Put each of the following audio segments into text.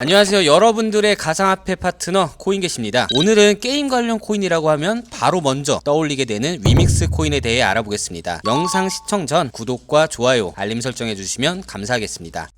안녕하세요. 여러분들의 가상화폐 파트너 코인게시입니다. 오늘은 게임 관련 코인이라고 하면 바로 먼저 떠올리게 되는 위믹스 코인에 대해 알아보겠습니다. 영상 시청 전 구독과 좋아요 알림 설정해 주시면 감사하겠습니다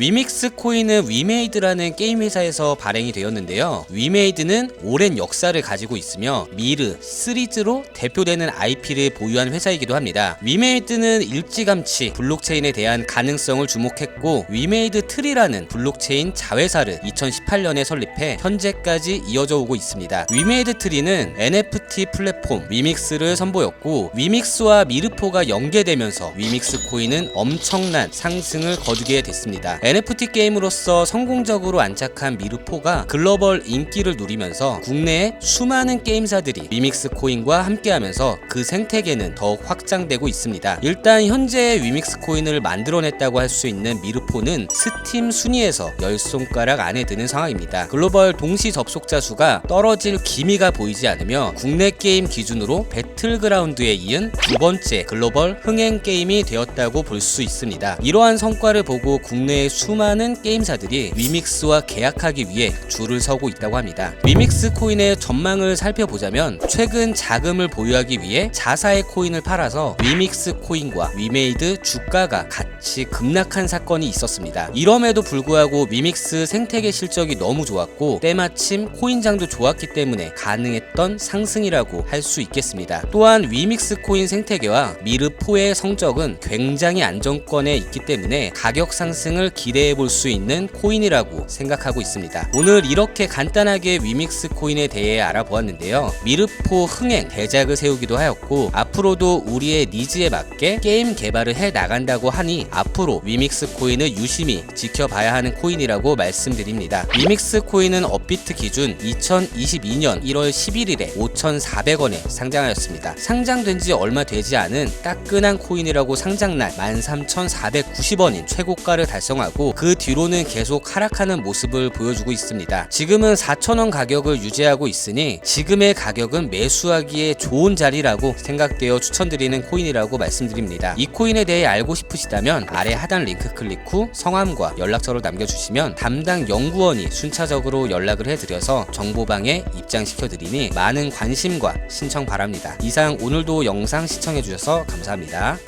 위믹스 코인은 위메이드라는 게임 회사에서 발행이 되었는데요. 위메이드는 오랜 역사를 가지고 있으며 미르, 시리즈로 대표되는 IP를 보유한 회사이기도 합니다. 위메이드는 일찌감치 블록체인에 대한 가능성을 주목했고 위메이드 트리라는 블록체인 자회사를 2018년에 설립해 현재까지 이어져 오고 있습니다. 위메이드 트리는 NFT 플랫폼 위믹스를 선보였고 위믹스와 미르포가 연계되면서 위믹스 코인은 엄청난 상승을 거두게 됐습니다. NFT 게임으로서 성공적으로 안착한 미르포가 글로벌 인기를 누리면서 국내의 수많은 게임사들이 위믹스 코인과 함께하면서 그 생태계는 더욱 확장되고 있습니다. 일단 현재 위믹스 코인을 만들어냈다고 할 수 있는 미르포는 스팀 순위에서 열 손가락 안에 드는 상황입니다. 글로벌 동시 접속자 수가 떨어질 기미가 보이지 않으며 국내 게임 기준으로 배틀그라운드에 이은 두 번째 글로벌 흥행 게임이 되었다고 볼 수 있습니다. 이러한 성과를 보고 국내의 수많은 게임사들이 위믹스와 계약하기 위해 줄을 서고 있다고 합니다. 위믹스 코인의 전망을 살펴보자면 최근 자금을 보유하기 위해 자사의 코인을 팔아서 위믹스 코인과 위메이드 주가가 같이 급락한 사건이 있었습니다. 이럼에도 불구하고 위믹스 생태계 실적이 너무 좋았고 때마침 코인장도 좋았기 때문에 가능했던 상승이라고 할 수 있겠습니다. 또한 위믹스 코인 생태계와 미르포의 성적은 굉장히 안정권에 있기 때문에 가격 상승을 기 대해 볼 수 있는 코인이라고 생각하고 있습니다. 오늘 이렇게 간단하게 위믹스 코인에 대해 알아보았는데요. 미르포 흥행 대작을 세우기도 하였고 앞으로도 우리의 니즈에 맞게 게임 개발을 해 나간다고 하니 앞으로 위믹스 코인을 유심히 지켜봐야 하는 코인이라고 말씀드립니다. 위믹스 코인은 업비트 기준 2022년 1월 11일에 5,400원에 상장하였습니다. 상장된 지 얼마 되지 않은 따끈한 코인이라고 상장날 13,490원인 최고가를 달성 하고 그 뒤로는 계속 하락하는 모습을 보여주고 있습니다. 지금은 4,000원 가격을 유지하고 있으니 지금의 가격은 매수하기에 좋은 자리라고 생각되어 추천드리는 코인이라고 말씀드립니다. 이 코인에 대해 알고 싶으시다면 아래 하단 링크 클릭 후 성함과 연락처를 남겨주시면 담당 연구원이 순차적으로 연락을 해드려서 정보방에 입장시켜드리니 많은 관심과 신청 바랍니다. 이상 오늘도 영상 시청해주셔서 감사합니다.